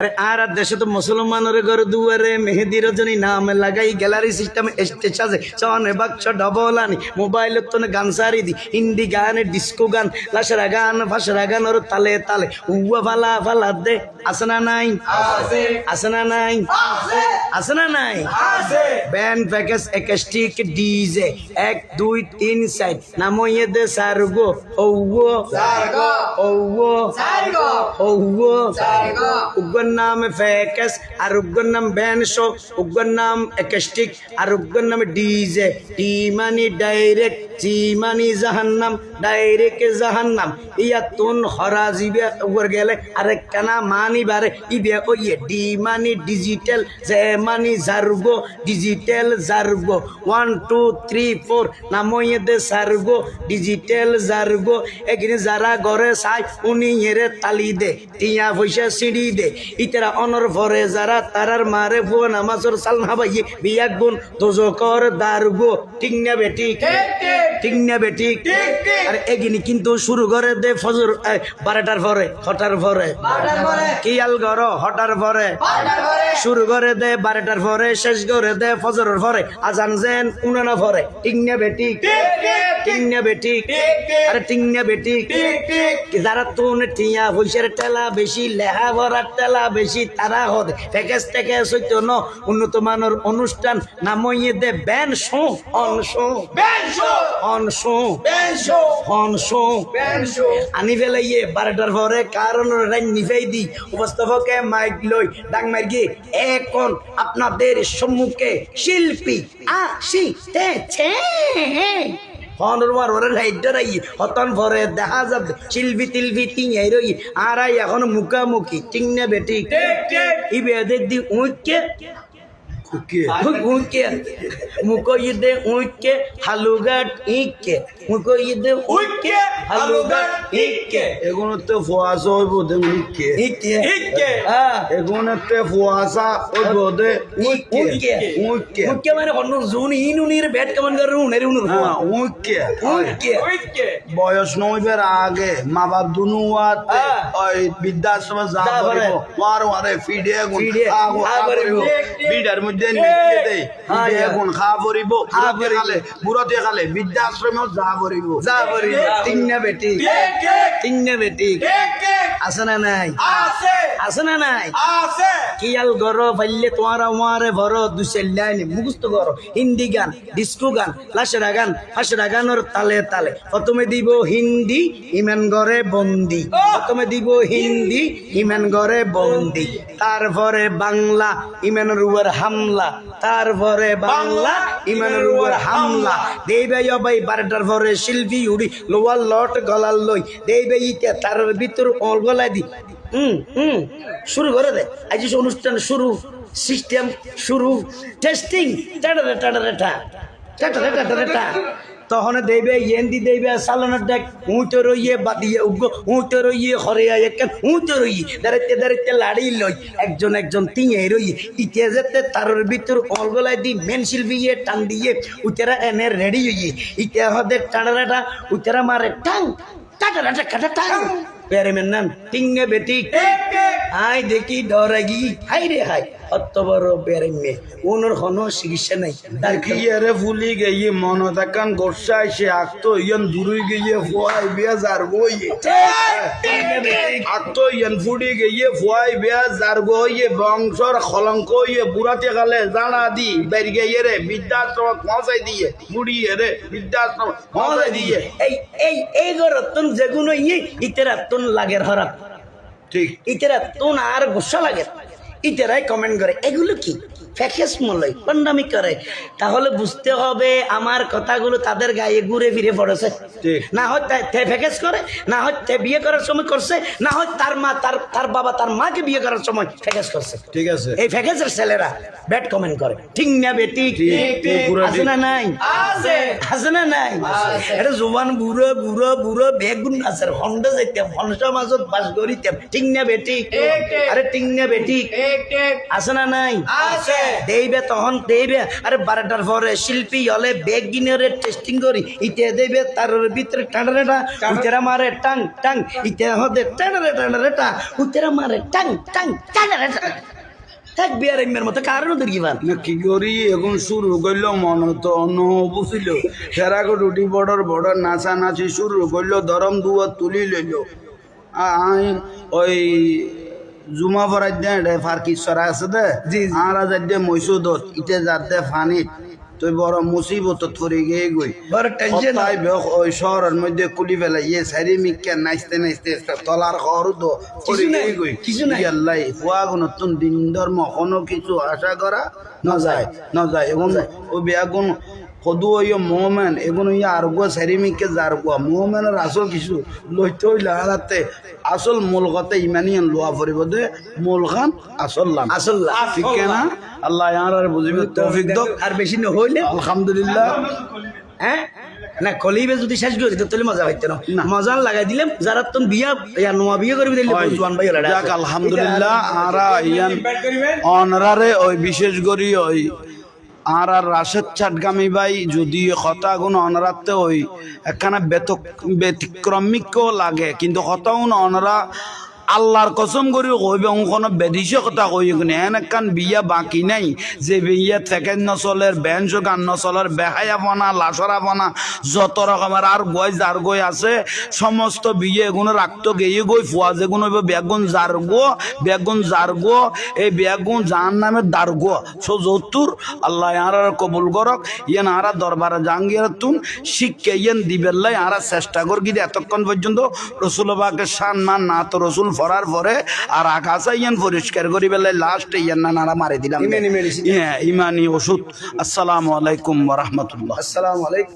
আরে আর দেশে তো মুসলমানের ঘর দুয়ারে মেহেদি রজনী নাম লাগাই গ্যালারি সিস্টেম স্টেজ আছে। চনে বাক্স ডবল আনি মোবাইল তো গান সারি দি হিন্দি গান ডিস্কো গান লাসরা গান ফাসরা গান ওর তালে তালে। উয়া ফালা ফালা দে আছে না নাই? আছে। না নাই? আছে। না নাই? ব্যান্ড প্যাকেজ একাস্টিক ডিজে এক দুই তিন সাইড নামইয়ে দে সারগো ঔগো ঔগো ঔগো উগ্র নাম ফ্যাকাস আর উগ্র নাম ব্যান্ড শো উগ্র নাম একেস্টিক, আর উগ্র নাম ডিজে, টি মানি ডাইরেক্ট জি মানি জাহান্নাম, ডাইরেক্ট জাহান্নাম। ইয়া তুন হরা জিবে উপর গেলে আরেক কানা মানি বারে, ইবে ওইয়ে ডি মানি ডিজিটাল জে মানি জার্গো, ডিজিটাল জার্গো। ওয়ান, টু, থ্রি, ফোর, নামইয়ে দে সার্গো, ডিজিটাল জার্গো। এখানে যারা ঘরে চাই উনি হেরে তালি দে, টিয়া পয়সা সিঁড়ি দে। ইতারা অনর ভরে যারা, তারার মারে ভুয়া নামাজর সাল নাবাইয়ে বিয়াক গুণ দোজকর দারগো। ঠিক না বেটি? ঠিক। না বেটি আর এগিনি কিন্তু শুরু করে দে ফজর বারোটার পরে হটার পরে। কিয়াল গর হটার পরে। শুরু করে দে বারোটার পরে শেষ করে দে ফজরের পরে। আজান যেন উনানা পরে। ঠিক না বেটি ঠিক? না বেটি আরে ঠিক না যারা তুন টিয়া পয়সার টেলা বেশি লেহা ভরার টেলা বেশি তারা হদে। প্যাকেজ হইতো ন উন্নত মানের অনুষ্ঠান নামইয়ে দে ban show on show on show আনি ইয়ে বারোটার পরে কারণ রাইন দি। উপস্থাপকে মাইক লই ডাং এখন আপনাদের সম্মুখে শিল্পী আসিতেছে। হনরমার ওরে রাইডার আই হতন ভরে দেখা যাবে শিল্পী তিলপি টিঙাই রই। আর এখন মুখামুখি টিং না বেটি ইবে দি উইকে হালুগাট ইকে মুকো ইদে উইকে হালুগাট ইকে এগুলোতে ফুয়াশা হইব দে উইকে ইকে ইকে। এগুলোতে ফুয়াশা হইব দে উইকে উইকে উইকে মানে হন্ন জুন ইনুনির ব্যাট কেমন করে উনের উনুর হ্যাঁ উইকে উইকে বয়স নইবের আগে মা বাপ দুনুয়াত। ওই বৃদ্ধাশ্রমে যা ওয়ার ওয়ারে ফিডে বিডার মধ্যে দেই। হ্যাঁ, হ্যাঁ। খা করিব খা বুড়াতে করিব। খালে বৃদ্ধাশ্রমেও যা করিব যা বলি টিং বেটি। টিং বেটি। আছে না নাই? আছে। আছে না নাই? আছে। কিয়াল গর ফাইলে তোমার আমারে ভর দুসেল লাইনে মুখস্থ গর হিন্দি গান ডিস্কো গান লাসরা গান ফাসরা গানের তালে তালে। প্রথমে দিব হিন্দি ইমান গরে বন্দি। প্রথমে দিব হিন্দি ইমান গরে বন্দি। তারপরে বাংলা ইমানের উপর হামলা তারপরে বাংলা ইমানের উপর হামলা। দেবে ভাই বারোটার পরে শিল্পী উড়ি, লোয়ার লট গলার লই। দেবে ইতে তার ভিতর গলায় দি। হুম হুম, শুরু করে দে। আজ অনুষ্ঠান শুরু সিস্টেম শুরু টেস্টিং টাটা টাটা টা। টাটা টাটা টাটা তখন দেবে ইয়েন্দি দেবে সালানোর দেখ উঁচো রইয়ে বাদিয়ে উগ্র উঁচো রইয়ে হরে একেন উঁচো রইয়ে দাঁড়াইতে দাঁড়াইতে লাড়ি লই একজন একজন তিঙে রই ইতে যেতে তারের ভিতর অলগলাই দি মেন ইয়ে টান দিয়ে উতেরা এনে রেডি হইয়ে ইতে হদে টাড়াটা উতেরা মারে টাং টাটা টাটা কাটা টাং। পেরে মেন নাম টিঙ্গে বেটি আই দেখি ডরাগি হাই রে হাই অত বড় পেরে মে ওনার কোনো চিকিৎসা নাই। তার কি কিয়ারে ফুলি গিয়ে মন তাকান গোসা সে আকতো ইয়ান দূরই গিয়ে ফুয়াই বিয়া যার বইয়ে আকতো ইয়ান ফুডি গিয়ে ফুয়াই বিয়া যার বইয়ে বংশর খলঙ্ক ইয়ে বুড়াতে জানা দি বেরি গিয়ে রে বৃদ্ধাশ্রম পৌঁছাই দিয়ে মুড়িয়ে রে বৃদ্ধাশ্রম পৌঁছাই দিয়ে। এই এই এই গরতন যেগুলো ইয়ে ইতেরা তুন লাগের হরাপ ঠিক। ইতেরা তোন আর গুসা লাগে। ইতেরাই কমেন্ট করে। এগুলো কি? ফ্যাকেস মলয় পন্ডামি করে তাহলে বুঝতে হবে আমার কথাগুলো তাদের গায়ে ঘুরে ফিরে পড়েছে। না হয় তে- ফ্যাকেস করে না হয় তে বিয়ে করার সময় করছে না হয় তার মা তার তার বাবা তার মাকে বিয়ে করার সময় ফ্যাকেস করছে। ঠিক আছে। এই ফ্যাকেসের ছেলেরা ব্যাড কমেন্ট করে। ঠিক না বেটি আছে না নাই? আছে। আছে না নাই? এটা জোবান বুড়ো বুড়ো বুড়ো বেগুন আছে হন্ডা যাইতাম হন্ডা মাজত বাস করিতাম ঠিক না বেটি। আরে ঠিক না বেটি আছে না নাই? আছে। দেইবে তখন দেইবে। আরে বারোটার পরে শিল্পী হলে বেগ গিনে টেস্টিং করি। ইতে দেবে তার ভিতরে টানারেটা উতেরা মারে টাং টাং ইতে হদে টানারে টানারে টা উতেরা মারে টাং টাং টানারে টাং এক বিয়ার এমের মতো কারণ কি করি? এখন শুরু করল মন তো বুঝিল। রুটি নাচা নাচি শুরু করল দরম দুয়া তুলি লইল। আই ওই জুমা ফরাই দে ফার্কি সরা আছে দে। আরা যাই দে মৈসুদত ইতে যার দে ফানিত তুই বড় মুসিবত পড়ে গিয়ে গই তাই ওই শহরের মধ্যে কুলি ফেলে ইয়ে সারি মিকে নাচতে নাচতে তলার খর তো নাই, কিছু নাই। আল্লাহ ফুয়া নতুন দিন ধর্ম কোনো কিছু আশা করা না যায় না যায় এবং ও বেগুন সদু ইয়ে মোহমেন এগুন ইয়ে আর গো সারি মিকে যার গো মোহমেনের আসল কিছু লইতে হইলে হারাতে আসল মূল কথা ইমানি লোয়া পড়িব দে মূল খান আসল লাম আসল। ঠিক না? আল্লাহ আর বুঝিবে তৌফিক দক আর বেশি না হইলে আলহামদুলিল্লাহ। হ্যাঁ? না কলিবে যদি শেষ করে দিত তাহলে মজা হইতো না। মজা লাগাই দিলাম যারা তুমি বিয়া ইয়া নোয়া বিয়ে করবি দিলে। জোয়ান ভাই আলহামদুলিল্লাহ আরা ইয়ান অনরারে ওই বিশেষ করি ওই আর আর রাশেদ চাটগামি ভাই, যদি হতা গুণ অনরাতে হই একখানা বেতক ব্যতিক্রমিকও লাগে, কিন্তু হতাউন অনরা আল্লাহর কসম করি কইবে কোনো বেদিছে কথা কই এন একখান বিয়া বাকি নাই। যে বিয়া থেকে নচলের বেঞ্চ গান নচলের বেহায়া বনা লাচরা বনা যত রকমের আর গই যার গই আছে, সমস্ত বিয়ে এগুলো রাখতো গিয়ে গই ফুয়া যেগুলো বেগুন যার গো, বেগুন যার গো, এই বেগুন যার নামে দার গো। সো যতুর আল্লাহ আর কবুল করক, ইয়েন আরা দরবারে জাঙ্গিয়ার তুন, শিক্ষা ইয়েন দিবেল্লাই আরা চেষ্টা কর গিয়ে এতক্ষণ পর্যন্ত রসুলবাকে সান মান না তো রসুল ফরার পরে আর আকাশা ইয়ান পরিষ্কার করি বেলায় লাস্ট ইয়ান না নারা মারি দিলাম। হ্যাঁ ইমানি ওষুধ। আসসালামু আলাইকুম রাহমাতুল্লাহ। আসসালামু আলাইকুম।